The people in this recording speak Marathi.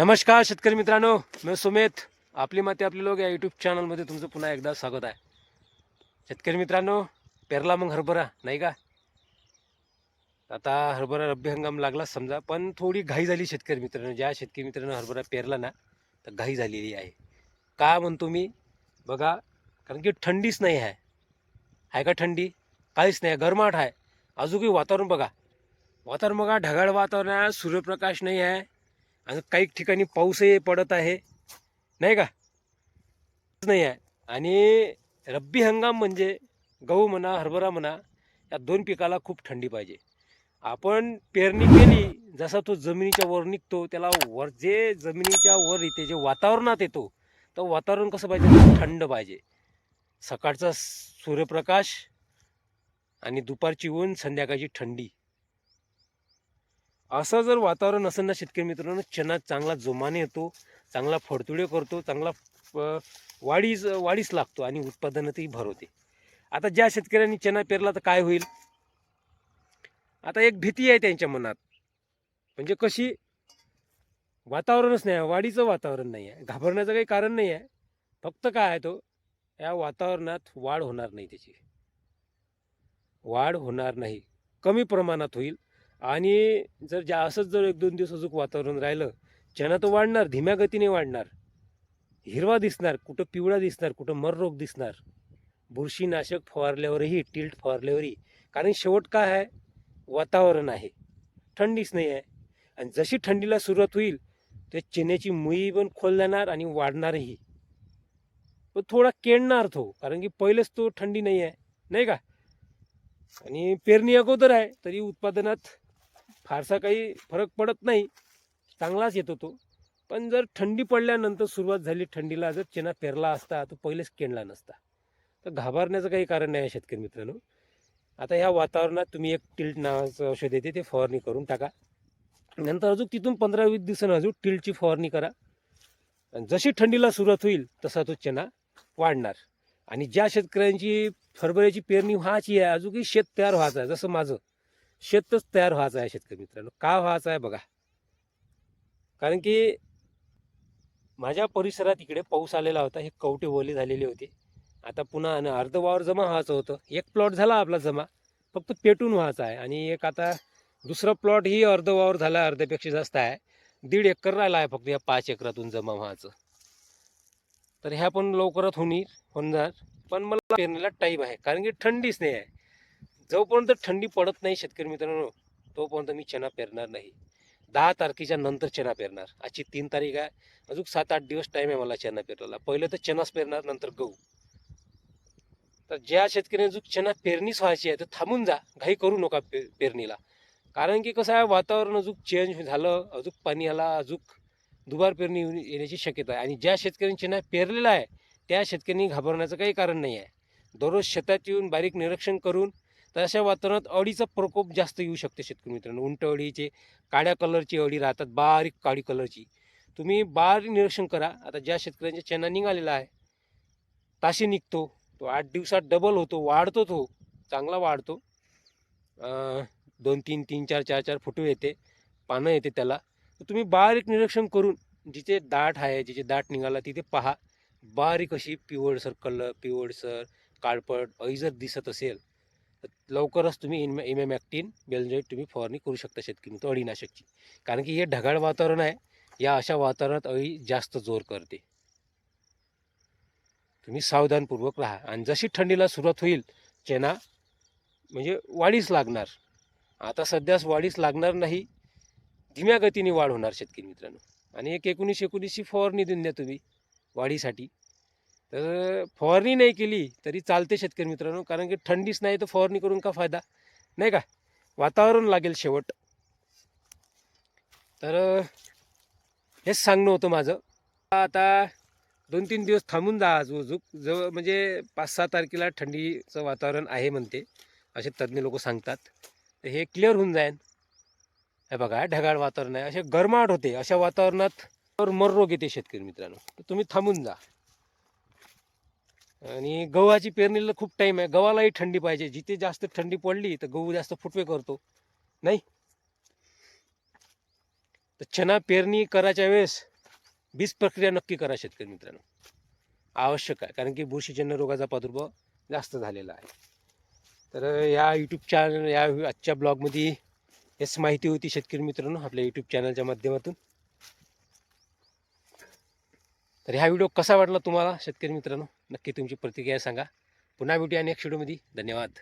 नमस्कार शेतकरी मित्रांनो मी सुमेत. आपली माती आपले लोक या यूट्यूब चॅनलमध्ये तुमचं पुन्हा एकदा स्वागत आहे. शेतकरी मित्रांनो पेरला मग हरभरा नाही का? आता हरभरा रब्बी हंगाम लागला समजा पण थोडी घाई झाली शेतकरी मित्रांनो. ज्या शेतकरी मित्रांनो हरभरा पेरला ना तर घाई झालेली आहे. का म्हणतो मी? बघा कारण की थंडीच नाही आहे. आहे का थंडी? काहीच नाही गरमाट आहे. अजूनही वातावरण बघा. वातावरण बघा ढगाळ वातावरण आहे सूर्यप्रकाश नाही आहे. आणि काही ठिकाणी पाऊसही पडत आहे. नाही का? नाही आहे. आणि रब्बी हंगाम म्हणजे गहू म्हणा हरभरा म्हणा या दोन पिकाला खूप थंडी पाहिजे. आपण पेरणी केली जसा तो जमिनीच्या वर निघतो त्याला वर जे जमिनीच्या वर येते जे वातावरणात येतो तर वातावरण कसं पाहिजे? थंड पाहिजे. सकाळचा सूर्यप्रकाश आणि दुपारची ऊन संध्याकाळची थंडी. असं जर वातावरण असेल ना शेतकरी मित्रांनो चना चांगला जोमाने येतो चांगला फडतुडे करतो चांगला वाढीस वाढीस लागतो आणि उत्पादनातही भर होते. आता ज्या शेतकऱ्यांनी चना पेरला तर काय होईल? आता एक भीती आहे त्यांच्या मनात. म्हणजे कशी? वातावरणच नाही आहे वाढीचं वातावरण नाही आहे. घाबरण्याचं काही कारण नाही आहे. फक्त काय आहे तो? या वातावरणात वाढ होणार नाही त्याची. वाढ होणार नाही. कमी प्रमाणात होईल. आणि जर ज्या असंच जर एक दोन दिवस अजून वातावरण राहिलं चणा तर वाढणार धीम्या गतीने वाढणार हिरवा दिसणार कुठं पिवळा दिसणार कुठं मररोग दिसणार बुरशीनाशक फवारल्यावरही टिल्ट फवारल्यावरही कारण शेवट काय आहे? वातावरण आहे. थंडीच नाही आहे. आणि जशी थंडीला सुरुवात होईल ते चण्याची मुई पण खोल जाणार आणि वाढणारही. पण थोडा केळणार तो कारण की पहिलेच तो थंडी नाही आहे. नाही का? आणि पेरणी अगोदर आहे तरी उत्पादनात फारसा काही फरक पडत नाही. चांगलाच येतो तो. पण जर थंडी पडल्यानंतर सुरुवात झाली थंडीला जर चेना पेरला असता तो पहिलेच केणला नसता. तर घाबरण्याचं काही कारण नाही आहे शेतकरी मित्रांनो. आता ह्या वातावरणात तुम्ही एक टिल्ट नावाचं औषध येते ते फवारणी करून टाका. नंतर अजून तिथून पंधरा वीस दिवसानं अजून टिल्टची फवारणी करा. आणि जशी थंडीला सुरुवात होईल तसा तो चना वाढणार. आणि ज्या शेतकऱ्यांची हरभऱ्याची पेरणी व्हायची आहे अजूनही शेत तयार व्हायचं आहे जसं माझं. शेतच तयार व्हायचं आहे शेतकरी मित्रांनो. का व्हायचं आहे बघा. कारण की माझ्या परिसरात इकडे पाऊस आलेला होता हे कवटे ओले झालेले होते. आता पुन्हा आणि अर्ध वावर जमा व्हायचं होतं. एक प्लॉट झाला आपला जमा. फक्त पेटून व्हायचा आहे. आणि एक आता दुसरा प्लॉट ही अर्ध वावर झाला अर्ध्यापेक्षा जास्त आहे. दीड एकर राहिला आहे फक्त या पाच एकरातून जमा व्हायचं. तर ह्या पण लवकरात होणार होणार. पण मला पेरणीला टाईम आहे. कारण की थंडीच नाही आहे. जोपर्यंत थंडी पडत नाही शेतकरी मित्रांनो तोपर्यंत मी चना पेरणार नाही. दहा तारखेच्या नंतर चना पेरणार. आजची तीन तारीख आहे. अजून सात आठ दिवस टाईम आहे मला चना पेरायला पहिलं तर चनाच पेरणार नंतर गहू. तर ज्या शेतकऱ्यांनी अजून चना पेरणीच व्हायची आहे तर थांबून जा. घाई करू नका पे पेरणीला. कारण की कसं आहे वातावरण अजून चेंज झालं अजून पाणी आला अजून दुबार पेरणी येऊन- येण्याची शक्यता आहे. आणि ज्या शेतकऱ्यांनी चना पेरलेला आहे त्या शेतकऱ्यांनी घाबरण्याचं काही कारण नाही आहे. दररोज शेतात येऊन बारीक निरीक्षण करून तर अशा वातावरणात अळीचा प्रकोप जास्त येऊ शकते शेतकरी मित्रांनो. उंट अळीचे काळ्या कलरची अळी राहतात बारीक काळी कलरची. तुम्ही बारीक निरीक्षण करा. आता ज्या शेतकऱ्यांच्या चेना निघालेला आहे ताशी निघतो तो आठ दिवसात डबल होतो वाढतो तो चांगला वाढतो. दोन तीन तीन चार चार चार फुटू येते पानं येते त्याला. तर तुम्ही बारीक निरीक्षण करून जिथे दाट आहे जिथे दाट निघाला तिथे पहा. बारीक अशी पिवळसर कलर पिवळसर काळपट अळी जर दिसत असेल तर लवकरच तुम्ही इम ॲक्टिन बेल्जोइड तुम्ही फवारणी करू शकता शेतकरी तो अळीनाशकची कारण की हे ढगाळ वातावरण आहे या अशा वातावरणात अळी जास्त जोर करते. तुम्ही सावधानपूर्वक राहा. आणि जशी थंडीला सुरुवात होईल चेना म्हणजे वाढीस लागणार. आता सध्याच वाढीस लागणार नाही धीम्या गतीने वाढ होणार शेतकरी मित्रांनो. आणि एक एकोणीस एकोणीसची फवारणी देऊन द्या तुम्ही वाढीसाठी. तर फवारणी नाही केली तरी चालते शेतकरी मित्रांनो. कारण की थंडीच नाही तर फवारणी करून का फायदा? नाही का? वातावरण लागेल शेवट. तर हेच सांगणं होतं माझं. आता दोन तीन दिवस थांबून जा अजूक जवळ म्हणजे पाच सहा तारखेला थंडीचं वातावरण आहे म्हणते. असे तज्ज्ञ लोक सांगतात. तर हे क्लिअर होऊन जाईल हे बघा ढगाळ वातावरण आहे. असे गरमाट होते. अशा वातावरणात मर रोग येते शेतकरी मित्रांनो. तुम्ही थांबून जा. आणि गव्हाची पेरणीला खूप टाईम आहे. गव्हालाही थंडी पाहिजे. जिथे जास्त थंडी पडली तर गहू जास्त फुटवे करतो. नाही? तर चना पेरणी करायच्या वेळेस बीज प्रक्रिया नक्की करा शेतकरी मित्रांनो. आवश्यक आहे. कारण की बुरशीजन्य रोगाचा प्रादुर्भाव जास्त झालेला आहे. तर या यूट्यूब चॅनल या आजच्या ब्लॉगमध्ये हेच माहिती होती शेतकरी मित्रांनो आपल्या यूट्यूब चॅनलच्या माध्यमातून. तर हा व्हिडिओ कसा वाटला तुम्हाला शेतकरी मित्रांनो? नक्की तुमची प्रतिक्रिया सांगा. पुन्हा भेटूया नेक्स्ट व्हिडिओमध्ये धन्यवाद.